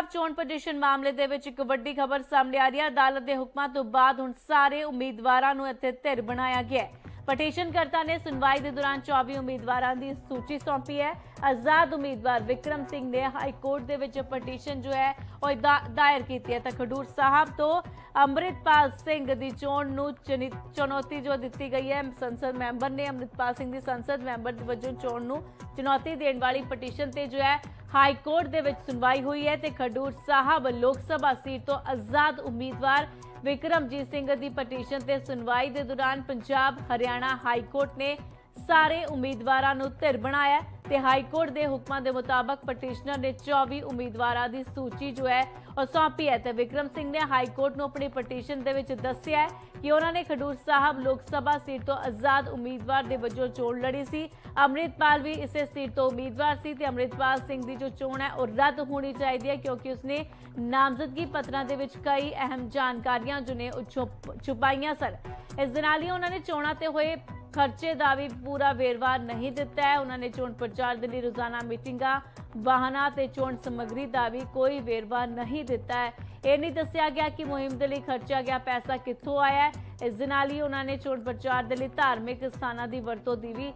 ਪੰਜਾਬ ਚੋਣ ਪਟੀਸ਼ਨ ਮਾਮਲੇ ਦੇ ਵਿੱਚ ਇੱਕ ਵੱਡੀ ਖਬਰ ਸਾਹਮਣੇ ਆ ਰਹੀ ਹੈ। ਅਦਾਲਤ ਦੇ ਹੁਕਮਾਂ ਤੋਂ ਬਾਅਦ ਹੁਣ ਸਾਰੇ ਉਮੀਦਵਾਰਾਂ ਨੂੰ ਇੱਥੇ ਧਿਰ ਬਣਾਇਆ ਗਿਆ ਹੈ। ਪਟੀਸ਼ਨਕਰਤਾ ਨੇ ਸੁਣਵਾਈ ਦੇ ਦੌਰਾਨ 24 ਉਮੀਦਵਾਰਾਂ ਦੀ ਸੂਚੀ ਸੌਂਪੀ ਹੈ। ਆਜ਼ਾਦ ਉਮੀਦਵਾਰ ਵਿਕਰਮ ਸਿੰਘ ਨੇ ਹਾਈ ਕੋਰਟ ਦੇ ਵਿੱਚ ਪਟੀਸ਼ਨ ਜੋ ਹੈ, ਉਹ ਦਾਇਰ ਕੀਤੀ ਹੈ। ਤਾਂ ਖਡੂਰ ਸਾਹਿਬ ਤੋਂ ਅੰਮ੍ਰਿਤਪਾਲ ਸਿੰਘ ਦੀ ਚੋਣ ਨੂੰ ਚੁਣੌਤੀ ਜੋ ਦਿੱਤੀ ਗਈ ਹੈ, ਸੰਸਦ ਮੈਂਬਰ ਨੇ ਅੰਮ੍ਰਿਤਪਾਲ ਸਿੰਘ ਦੀ ਸੰਸਦ ਮੈਂਬਰ ਵਜੋਂ ਚੋਣ ਨੂੰ ਚੁਣੌਤੀ ਦੇਣ ਵਾਲੀ ਪਟੀਸ਼ਨ ਤੇ ਜੋ ਹੈ ਹਾਈ ਕੋਰਟ ਦੇ ਵਿੱਚ ਸੁਣਵਾਈ ਹੋਈ ਹੈ ਤੇ ਖਡੂਰ ਸਾਹਿਬ ਲੋਕ ਸਭਾ ਸੀਟ ਤੋਂ ਆਜ਼ਾਦ ਉਮੀਦਵਾਰ ਵਿਕਰਮਜੀਤ ਸਿੰਘ ਦੀ ਪਟੀਸ਼ਨ ਤੇ ਸੁਣਵਾਈ ਦੇ ਦੌਰਾਨ ਪੰਜਾਬ ਹਰਿਆਣਾ ਹਾਈ ਕੋਰਟ ਨੇ ਸਾਰੇ ਉਮੀਦਵਾਰਾਂ ਨੂੰ ਧਿਰ ਬਣਾਇਆ ਤੇ ਹਾਈ ਕੋਰਟ ਦੇ ਹੁਕਮਾਂ ਦੇ ਮੁਤਾਬਕ ਪਟੀਸ਼ਨਰ ਨੇ 24 ਉਮੀਦਵਾਰਾਂ ਦੀ ਸੂਚੀ ਜੋ ਹੈ ਉਹ ਸੌਂਪੀ ਹੈ ਤੇ ਵਿਕਰਮ ਸਿੰਘ ਨੇ ਹਾਈ ਕੋਰਟ ਨੂੰ ਆਪਣੀ ਪਟੀਸ਼ਨ ਦੇ ਵਿੱਚ ਦੱਸਿਆ ਕਿ ਉਹਨਾਂ ਨੇ ਖਡੂਰ ਸਾਹਿਬ ਲੋਕ ਸਭਾ ਸੀਟ ਤੋਂ ਆਜ਼ਾਦ ਉਮੀਦਵਾਰ ਦੇ ਵਜੋਂ ਚੋਣ ਲੜੀ ਸੀ। ਅੰਮ੍ਰਿਤਪਾਲ ਵੀ ਇਸੇ ਸੀਟ ਤੋਂ ਉਮੀਦਵਾਰ ਸੀ ਤੇ ਅੰਮ੍ਰਿਤਪਾਲ ਸਿੰਘ ਦੀ ਜੋ ਚੋਣ ਹੈ ਉਹ ਰੱਦ ਹੋਣੀ ਚਾਹੀਦੀ ਹੈ ਕਿਉਂਕਿ ਉਸਨੇ ਨਾਮਜ਼ਦਗੀ ਪੱਤਰਾਂ ਦੇ ਵਿੱਚ ਕਈ ਅਹਿਮ ਜਾਣਕਾਰੀਆਂ ਜੋ ਨੇ ਉਹ ਛੁਪ- ਛੁਪਾਈਆਂ ਸਨ। ਇਸ ਦੇ ਨਾਲ ਹੀ ਉਹਨਾਂ ਨੇ ਚੋਣਾਂ ਤੇ ਹੋਏ ਖਰਚੇ ਦਾ ਵੀ ਪੂਰਾ ਵੇਰਵਾ ਨਹੀਂ ਦਿੱਤਾ ਹੈ। ਉਹਨਾਂ ਨੇ ਚੋਣ ਪ੍ਰਚਾਰ ਦੇ ਲਈ ਰੋਜ਼ਾਨਾ ਮੀਟਿੰਗਾਂ, ਵਾਹਨਾਂ ਤੇ ਚੋਣ ਸਮੱਗਰੀ ਦਾ ਵੀ ਕੋਈ ਵੇਰਵਾ ਨਹੀਂ ਦਿੱਤਾ ਹੈ। ਇਹ ਨਹੀਂ ਦੱਸਿਆ ਗਿਆ ਕਿ ਮੁਹਿੰਮ ਦੇ ਲਈ ਖਰਚਿਆ ਗਿਆ ਪੈਸਾ ਕਿੱਥੋਂ ਆਇਆ ਹੈ। ਇਸ ਦੇ ਨਾਲ ਹੀ ਉਹਨਾਂ ਨੇ ਚੋਣ ਪ੍ਰਚਾਰ ਦੇ ਲਈ ਧਾਰਮਿਕ ਸਥਾਨਾਂ ਦੀ ਵਰਤੋਂ ਦੀ ਵੀ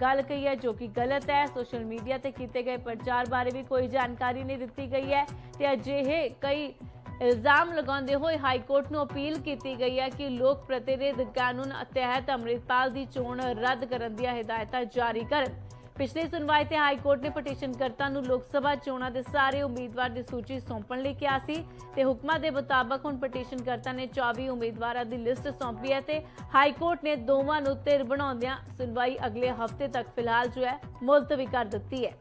ਗੱਲ ਕਹੀ ਹੈ, ਜੋ ਕਿ ਗਲਤ ਹੈ। ਸੋਸ਼ਲ ਮੀਡੀਆ ਤੇ ਕੀਤੇ ਗਏ ਪ੍ਰਚਾਰ ਬਾਰੇ ਵੀ ਕੋਈ ਜਾਣਕਾਰੀ ਨਹੀਂ ਦਿੱਤੀ ਗਈ ਹੈ। ਤੇ ਅਜਿਹੇ ਕਈ ਇਲਜ਼ਾਮ ਲਗਾਉਂਦੇ ਹੋਏ ਹਾਈ ਕੋਰਟ ਨੂੰ ਅਪੀਲ ਕੀਤੀ ਗਈ ਹੈ ਕਿ ਲੋਕ ਪ੍ਰਤੀਨਿਧ ਕਾਨੂੰਨ ਤਹਿਤ ਅੰਮ੍ਰਿਤਪਾਲ ਦੀ ਚੋਣ ਰੱਦ ਕਰਨ ਦੀਆਂ ਹਦਾਇਤਾਂ ਜਾਰੀ ਕਰਨ। ਪਿਛਲੀ ਸੁਣਵਾਈ ਤੇ ਹਾਈ ਕੋਰਟ ਨੇ ਪਟੀਸ਼ਨਕਰਤਾ ਨੂੰ ਲੋਕ ਸਭਾ ਚੋਣਾਂ ਦੇ ਸਾਰੇ ਉਮੀਦਵਾਰ ਦੀ ਸੂਚੀ ਸੌਂਪਣ ਲਈ ਕਿਹਾ ਸੀ ਤੇ ਹੁਕਮਾਂ ਦੇ ਮੁਤਾਬਕ ਹੁਣ ਪਟੀਸ਼ਨ ਕਰਤਾ ਨੇ 24 ਉਮੀਦਵਾਰਾਂ ਦੀ ਲਿਸਟ ਸੌਂਪੀ ਹੈ ਤੇ ਹਾਈ ਕੋਰਟ ਨੇ ਦੋਵਾਂ ਨੂੰ ਧਿਰ ਬਣਾਉਂਦਿਆਂ ਸੁਣਵਾਈ ਅਗਲੇ ਹਫ਼ਤੇ ਤੱਕ ਫਿਲਹਾਲ ਜੋ ਹੈ ਮੁਲਤਵੀ ਕਰ ਦਿੱਤੀ ਹੈ।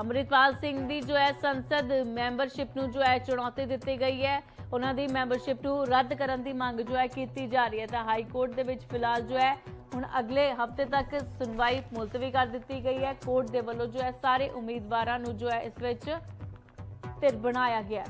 ਅਮਰਿਤਪਾਲ ਸਿੰਘ ਦੀ ਜੋ ਹੈ ਸੰਸਦ ਮੈਂਬਰਸ਼ਿਪ ਨੂੰ ਜੋ ਹੈ ਚੁਣੌਤੀ ਦਿੱਤੀ ਗਈ ਹੈ। ਉਹਨਾਂ ਦੀ ਮੈਂਬਰਸ਼ਿਪ ਨੂੰ ਰੱਦ ਕਰਨ ਦੀ ਮੰਗ ਜੋ ਹੈ ਕੀਤੀ ਜਾ ਰਹੀ ਹੈ। ਤਾਂ ਹਾਈ ਕੋਰਟ ਦੇ ਵਿੱਚ ਫਿਲਹਾਲ ਜੋ ਹੈ ਹੁਣ ਅਗਲੇ ਹਫ਼ਤੇ ਤੱਕ ਸੁਣਵਾਈ ਮੁਲਤਵੀ ਕਰ ਦਿੱਤੀ ਗਈ ਹੈ। ਕੋਰਟ ਦੇ ਵੱਲੋਂ ਜੋ ਹੈ ਸਾਰੇ ਉਮੀਦਵਾਰਾਂ ਨੂੰ ਜੋ ਹੈ ਇਸ ਵਿੱਚ ਧਿਰ ਬਣਾਇਆ ਗਿਆ